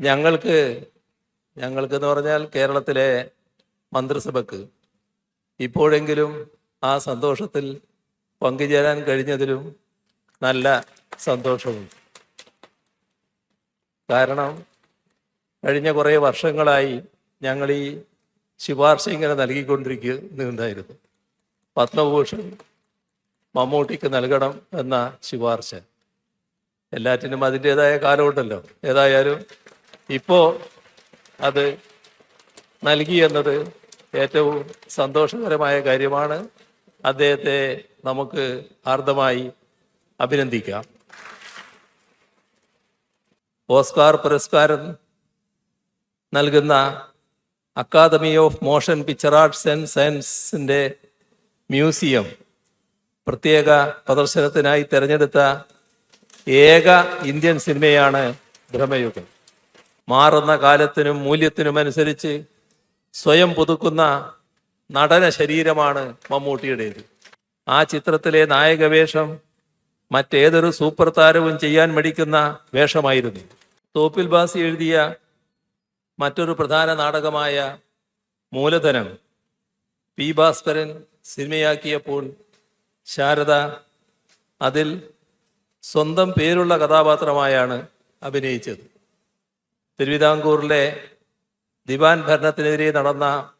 ഞങ്ങൾക്ക് ഞങ്ങൾക്ക് എന്ന് പറഞ്ഞാൽ കേരളത്തിലെ മന്ത്രിസഭക്ക് ഇപ്പോഴെങ്കിലും ആ സന്തോഷത്തിൽ പങ്കുചേരാൻ കഴിഞ്ഞതിലും നല്ല സന്തോഷമുണ്ട്. കാരണം കഴിഞ്ഞ കുറേ വർഷങ്ങളായി ഞങ്ങൾ ഈ ശുപാർശ ഇങ്ങനെ നൽകിക്കൊണ്ടിരിക്കുന്നുണ്ടായിരുന്നു. പത്മഭൂഷൺ മമ്മൂട്ടിക്ക് നൽകണം എന്ന ശുപാർശ. എല്ലാറ്റിനും അതിന്റെതായ കാലമുണ്ടല്ലോ. ഏതായാലും ഇപ്പോൾ അത് നൽകി എന്നത് ഏറ്റവും സന്തോഷകരമായ കാര്യമാണ്. അദ്ദേഹത്തെ നമുക്ക് ആർദ്രമായി അഭിനന്ദിക്കാം. ഓസ്കാർ പുരസ്കാരം നൽകുന്ന academy of motion picture arts and സയൻസിന്റെ മ്യൂസിയം പ്രത്യേക പ്രദർശനത്തിനായി തിരഞ്ഞെടുത്ത ഏക ഇന്ത്യൻ സിനിമയാണ് ഭ്രമയുഗം മാറുന്ന കാലത്തിനും മൂല്യത്തിനും അനുസരിച്ച് സ്വയം പുതുക്കുന്ന നടന ശരീരമാണ് മമ്മൂട്ടിയുടേത്. ആ ചിത്രത്തിലെ നായക വേഷം മറ്റേതൊരു സൂപ്പർ താരവും ചെയ്യാൻ മടിക്കുന്ന വേഷമായിരുന്നു. തോപ്പിൽ ബാസി എഴുതിയ മറ്റൊരു പ്രധാന നാടകമായ മൂലധനം പി ഭാസ്കരൻ സിനിമയാക്കിയപ്പോൾ ശാരദ അതിൽ സ്വന്തം പേരുള്ള കഥാപാത്രമായാണ് അഭിനയിച്ചത്. തിരുവിതാംകൂറിലെ ദിവാൻ ഭരണത്തിനെതിരെ നടന്ന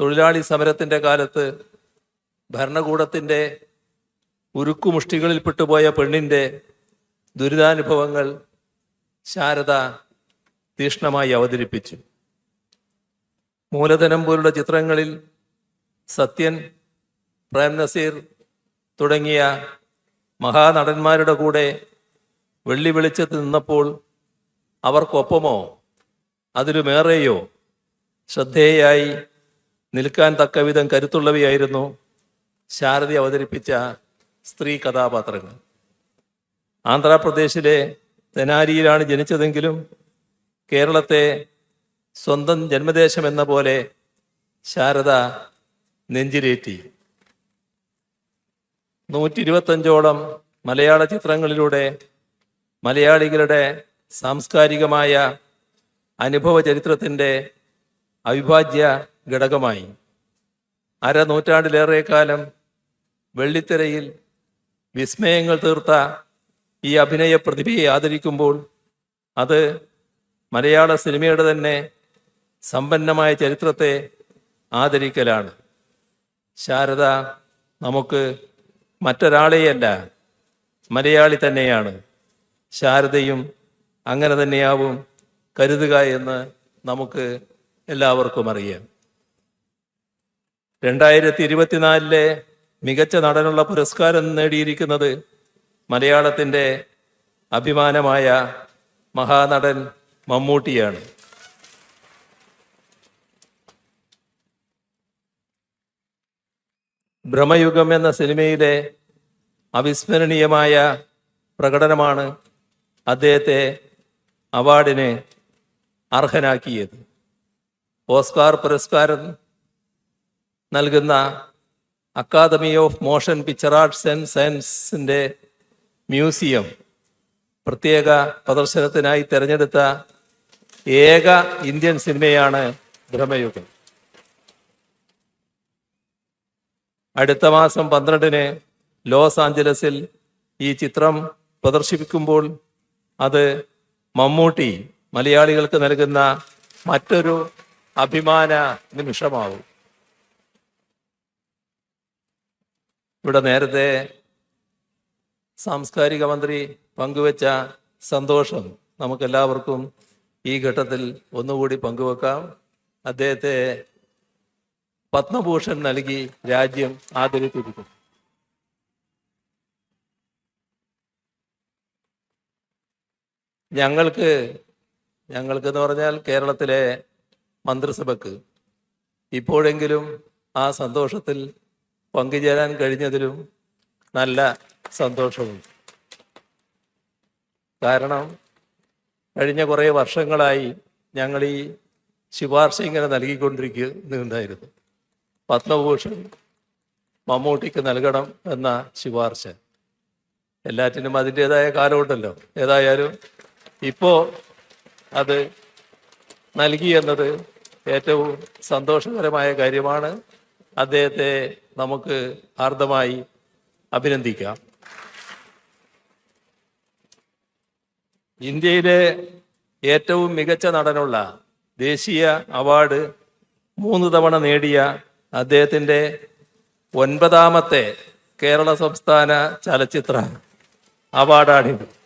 തൊഴിലാളി സമരത്തിന്റെ കാലത്ത് ഭരണകൂടത്തിന്റെ ഉരുക്കുമുഷ്ടികളിൽപ്പെട്ടുപോയ പെണ്ണിന്റെ ദുരിതാനുഭവങ്ങൾ ശാരദ തീക്ഷ്ണമായി അവതരിപ്പിച്ചു. മൂലധനം പോലുള്ള ചിത്രങ്ങളിൽ സത്യൻ പ്രേം നസീർ തുടങ്ങിയ മഹാനടന്മാരുടെ കൂടെ വെള്ളി വെളിച്ചത്ത് നിന്നപ്പോൾ അവർക്കൊപ്പമോ? അതിലുമേറെയോ? ശ്രദ്ധേയായി നിൽക്കാൻ തക്കവിധം കരുത്തുള്ളവയായിരുന്നു ശാരദി അവതരിപ്പിച്ച സ്ത്രീ കഥാപാത്രങ്ങൾ. ആന്ധ്രാപ്രദേശിലെ തെനാലിയിലാണ് ജനിച്ചതെങ്കിലും കേരളത്തെ സ്വന്തം ജന്മദേശം എന്ന പോലെ ശാരദ നെഞ്ചിലേറ്റി. നൂറ്റി ഇരുപത്തഞ്ചോളം മലയാള ചിത്രങ്ങളിലൂടെ മലയാളികളുടെ സാംസ്കാരികമായ അനുഭവ ചരിത്രത്തിന്റെ അവിഭാജ്യ ഘടകമായി. അരനൂറ്റാണ്ടിലേറെ കാലം വെള്ളിത്തിരയിൽ വിസ്മയങ്ങൾ തീർത്ത ഈ അഭിനയ പ്രതിഭയെ ആദരിക്കുമ്പോൾ അത് മലയാള സിനിമയുടെ തന്നെ സമ്പന്നമായ ചരിത്രത്തെ ആദരിക്കലാണ്. ശാരദ നമുക്ക് മറ്റൊരാളെയല്ല മലയാളി തന്നെയാണ്. ശാരദയും അങ്ങനെ തന്നെയാവും കരുതുക എന്ന് നമുക്ക് എല്ലാവർക്കും അറിയാം. രണ്ടായിരത്തി ഇരുപത്തിനാലിലെ മികച്ച നടനുള്ള പുരസ്കാരം നേടിയിരിക്കുന്നത് മലയാളത്തിന്റെ അഭിമാനമായ മഹാനടൻ മമ്മൂട്ടിയാണ്. ഭ്രമയുഗം എന്ന സിനിമയിലെ അവിസ്മരണീയമായ പ്രകടനമാണ് അദ്ദേഹത്തെ അവാർഡിന് അർഹനാക്കിയത്. ഓസ്കാർ പുരസ്കാരം നൽകുന്ന academy of motion picture arts and സയൻസിന്റെ മ്യൂസിയം പ്രത്യേക പ്രദർശനത്തിനായി തിരഞ്ഞെടുത്ത ഏക ഇന്ത്യൻ സിനിമയാണ് ഭ്രമയുഗം അടുത്ത മാസം പന്ത്രണ്ടിന് ലോസ് ആഞ്ചലസിൽ ഈ ചിത്രം പ്രദർശിപ്പിക്കുമ്പോൾ അത് മമ്മൂട്ടി മലയാളികൾക്ക് നൽകുന്ന മറ്റൊരു അഭിമാന നിമിഷമാവും. ഇവിടെ നേരത്തെ സാംസ്കാരിക മന്ത്രി പങ്കുവച്ച സന്തോഷം നമുക്കെല്ലാവർക്കും ഈ ഘട്ടത്തിൽ ഒന്നുകൂടി പങ്കുവെക്കാം. അദ്ദേഹത്തെ പത്മഭൂഷൺ നൽകി രാജ്യം ആദരിച്ചിരിക്കുന്നു. ഞങ്ങൾക്ക് ഞങ്ങൾക്ക് എന്ന് പറഞ്ഞാൽ കേരളത്തിലെ മന്ത്രിസഭക്ക് ഇപ്പോഴെങ്കിലും ആ സന്തോഷത്തിൽ പങ്കുചേരാൻ കഴിഞ്ഞതിലും നല്ല സന്തോഷവും കാരണം കഴിഞ്ഞ കുറേ വർഷങ്ങളായി ഞങ്ങൾ ഈ ശുപാർശ ഇങ്ങനെ നൽകിക്കൊണ്ടിരിക്കുന്നുണ്ടായിരുന്നു. പത്മഭൂഷൺ മമ്മൂട്ടിക്ക് നൽകണം എന്ന ശുപാർശ. എല്ലാറ്റിനും അതിന്റെതായ കാലമുണ്ടല്ലോ. ഏതായാലും ഇപ്പോൾ അത് നൽകി എന്നത് ഏറ്റവും സന്തോഷകരമായ കാര്യമാണ്. അദ്ദേഹത്തെ നമുക്ക് ആർദ്രമായി അഭിനന്ദിക്കാം. ഇന്ത്യയിലെ ഏറ്റവും മികച്ച നടനുള്ള ദേശീയ അവാർഡ് മൂന്ന് തവണ നേടിയ അദ്ദേഹത്തിന്റെ ഒൻപതാമത്തെ കേരള സംസ്ഥാന ചലച്ചിത്ര അവാർഡാണിത്.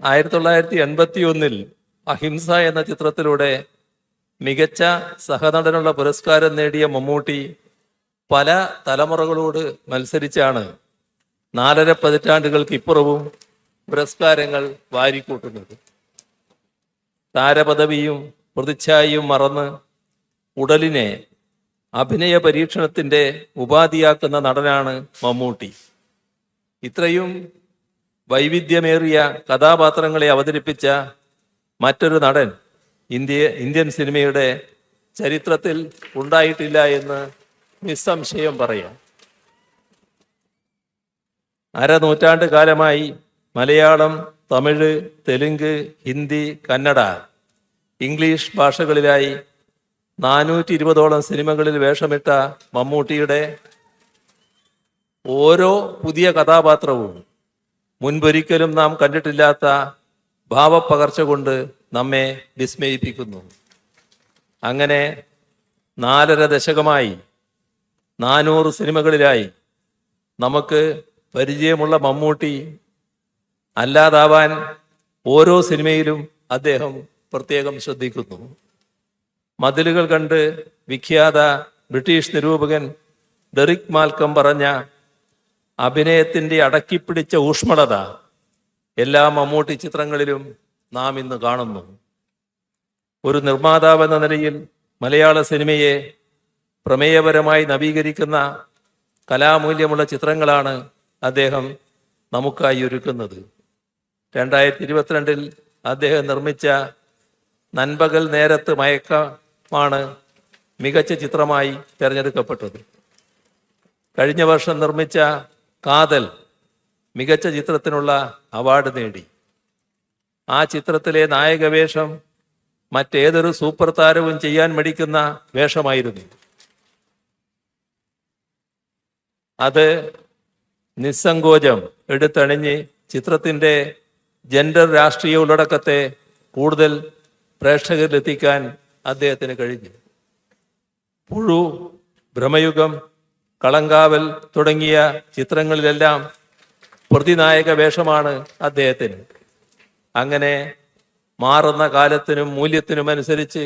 ആയിരത്തി തൊള്ളായിരത്തി എൺപത്തി ഒന്നിൽ അഹിംസ എന്ന ചിത്രത്തിലൂടെ മികച്ച സഹനടനുള്ള പുരസ്കാരം നേടിയ മമ്മൂട്ടി പല തലമുറകളോട് മത്സരിച്ചാണ് നാലര പതിറ്റാണ്ടുകൾക്ക് ഇപ്പുറവും പുരസ്കാരങ്ങൾ വാരിക്കൂട്ടുന്നത്. താരപദവിയും പ്രതിച്ഛായയും മറന്ന് ഉടലിനെ അഭിനയ പരീക്ഷണത്തിന്റെ ഉപാധിയാക്കുന്ന നടനാണ് മമ്മൂട്ടി. ഇത്രയും വൈവിധ്യമേറിയ കഥാപാത്രങ്ങളെ അവതരിപ്പിച്ച മറ്റൊരു നടൻ ഇന്ത്യ ഇന്ത്യൻ സിനിമയുടെ ചരിത്രത്തിൽ ഉണ്ടായിട്ടില്ല എന്ന് നിസ്സംശയം പറയാം. അരനൂറ്റാണ്ട് കാലമായി മലയാളം തമിഴ് തെലുങ്ക് ഹിന്ദി കന്നഡ ഇംഗ്ലീഷ് ഭാഷകളിലായി നാനൂറ്റി ഇരുപതോളം സിനിമകളിൽ വേഷമിട്ട മമ്മൂട്ടിയുടെ ഓരോ പുതിയ കഥാപാത്രവും മുൻപൊരിക്കലും നാം കണ്ടിട്ടില്ലാത്ത ഭാവപ്പകർച്ച കൊണ്ട് നമ്മെ വിസ്മയിപ്പിക്കുന്നു. അങ്ങനെ നാലര ദശകമായി നാനൂറ് സിനിമകളിലായി നമുക്ക് പരിചയമുള്ള മമ്മൂട്ടി അല്ലാതാവാൻ ഓരോ സിനിമയിലും അദ്ദേഹം പ്രത്യേകം ശ്രദ്ധിക്കുന്നു. മതിലുകൾ കണ്ട് വിഖ്യാത ബ്രിട്ടീഷ് നിരൂപകൻ ഡെറിക് മാൽക്കം പറഞ്ഞ അഭിനയത്തിന്റെ അടക്കിപ്പിടിച്ച ഊഷ്മളത എല്ലാ മമ്മൂട്ടി ചിത്രങ്ങളിലും നാം ഇന്ന് കാണുന്നു. ഒരു നിർമ്മാതാവ് എന്ന നിലയിൽ മലയാള സിനിമയെ പ്രമേയപരമായി നവീകരിക്കുന്ന കലാമൂല്യമുള്ള ചിത്രങ്ങളാണ് അദ്ദേഹം നമുക്കായി ഒരുക്കുന്നത്. രണ്ടായിരത്തി ഇരുപത്തിരണ്ടിൽ അദ്ദേഹം നിർമ്മിച്ച നൻപകൽ നേരത്ത് മയക്കമാണ് മികച്ച ചിത്രമായി തിരഞ്ഞെടുക്കപ്പെട്ടത്. കഴിഞ്ഞ വർഷം നിർമ്മിച്ച കാതൽ മികച്ച ചിത്രത്തിനുള്ള അവാർഡ് നേടി. ആ ചിത്രത്തിലെ നായകവേഷം മറ്റേതൊരു സൂപ്പർ താരവും ചെയ്യാൻ മടിക്കുന്ന വേഷമായിരുന്നു. അത് നിസ്സങ്കോചം എടുത്തണിഞ്ഞ് ചിത്രത്തിന്റെ ജെൻഡർ രാഷ്ട്രീയ ഉള്ളടക്കത്തെ കൂടുതൽ പ്രേക്ഷകരിലെത്തിക്കാൻ അദ്ദേഹത്തിന് കഴിഞ്ഞു. പുഴു ഭ്രമയുഗം കളങ്കാവൽ തുടങ്ങിയ ചിത്രങ്ങളിലെല്ലാം പ്രതിനായക വേഷമാണ് അദ്ദേഹത്തിന്. അങ്ങനെ മാറുന്ന കാലത്തിനും മൂല്യത്തിനും അനുസരിച്ച്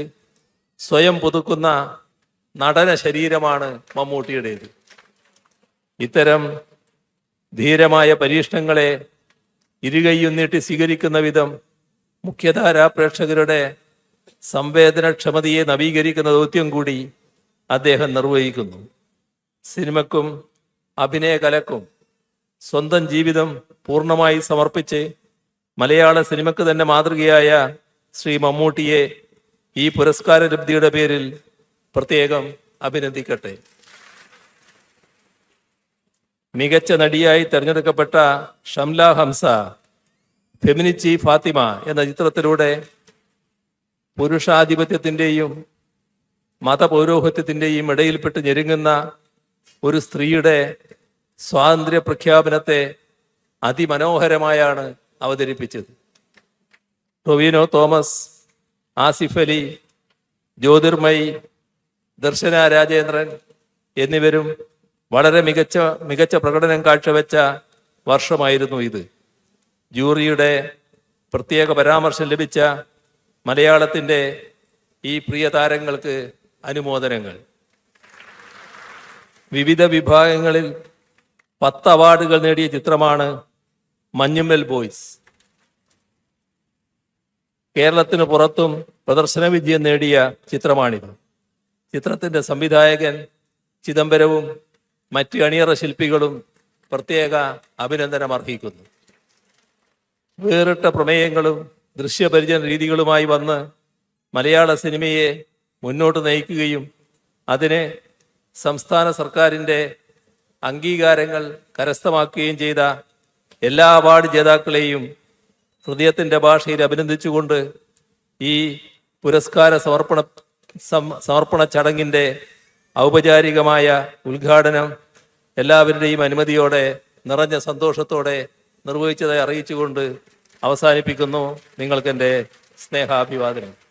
സ്വയം പുതുക്കുന്ന നടന ശരീരമാണ് മമ്മൂട്ടിയുടേത്. ഇത്തരം ധീരമായ പരീക്ഷണങ്ങളെ ഇരുകൈയും നീട്ടി സ്വീകരിക്കുന്ന വിധം മുഖ്യധാരാ പ്രേക്ഷകരുടെ സംവേദനക്ഷമതയെ നവീകരിക്കുന്ന ദൗത്യം കൂടി അദ്ദേഹം നിർവഹിക്കുന്നു. സിനിമക്കും അഭിനയ കലക്കും സ്വന്തം ജീവിതം പൂർണമായി സമർപ്പിച്ച് മലയാള സിനിമക്ക് തന്നെ മാതൃകയായ ശ്രീ മമ്മൂട്ടിയെ ഈ പുരസ്കാര ലബ്ധിയുടെ പേരിൽ പ്രത്യേകം അഭിനന്ദിക്കട്ടെ. മികച്ച നടിയായി തെരഞ്ഞെടുക്കപ്പെട്ട ഷംല ഹംസ ഫെമിനിച്ചി ഫാത്തിമ എന്ന ചിത്രത്തിലൂടെ പുരുഷാധിപത്യത്തിന്റെയും മതപൗരോഹിത്യത്തിന്റെയും ഇടയിൽപ്പെട്ട് ഞെരുങ്ങുന്ന ഒരു സ്ത്രീയുടെ സ്വാതന്ത്ര്യ പ്രഖ്യാപനത്തെ അതിമനോഹരമായാണ് അവതരിപ്പിച്ചത്. ടൊവിനോ തോമസ് ആസിഫ് അലി ജ്യോതിർമയി ദർശന രാജേന്ദ്രൻ എന്നിവരും വളരെ മികച്ച മികച്ച പ്രകടനം കാഴ്ചവെച്ച വർഷമായിരുന്നു ഇത്. ജൂറിയുടെ പ്രത്യേക പരാമർശം ലഭിച്ച മലയാളത്തിന്റെ ഈ പ്രിയ താരങ്ങൾക്ക് അനുമോദനങ്ങൾ. വിവിധ വിഭാഗങ്ങളിൽ പത്ത് അവാർഡുകൾ നേടിയ ചിത്രമാണ് മഞ്ഞുമ്മൽ ബോയ്സ്. കേരളത്തിന് പുറത്തും പ്രദർശന വിജയം നേടിയ ചിത്രമാണിത്. ചിത്രത്തിന്റെ സംവിധായകൻ ചിദംബരവും മറ്റ് അണിയറ ശില്പികളും പ്രത്യേക അഭിനന്ദനം അർഹിക്കുന്നു. വേറിട്ട പ്രമേയങ്ങളും ദൃശ്യപരിചയ രീതികളുമായി വന്ന് മലയാള സിനിമയെ മുന്നോട്ട് നയിക്കുകയും അതിന് സംസ്ഥാന സർക്കാരിന്റെ അംഗീകാരങ്ങൾ കരസ്ഥമാക്കുകയും ചെയ്ത എല്ലാ അവാർഡ് ജേതാക്കളെയും ഹൃദയത്തിന്റെ ഭാഷയിൽ അഭിനന്ദിച്ചുകൊണ്ട് ഈ പുരസ്കാര സമർപ്പണ സമർപ്പണ ചടങ്ങിന്റെ ഔപചാരികമായ ഉദ്ഘാടനം എല്ലാവരുടെയും അനുമതിയോടെ നിറഞ്ഞ സന്തോഷത്തോടെ നിർവഹിച്ചതായി അറിയിച്ചുകൊണ്ട് അവസാനിപ്പിക്കുന്നു. നിങ്ങൾക്കെന്റെ സ്നേഹാഭിവാദനം.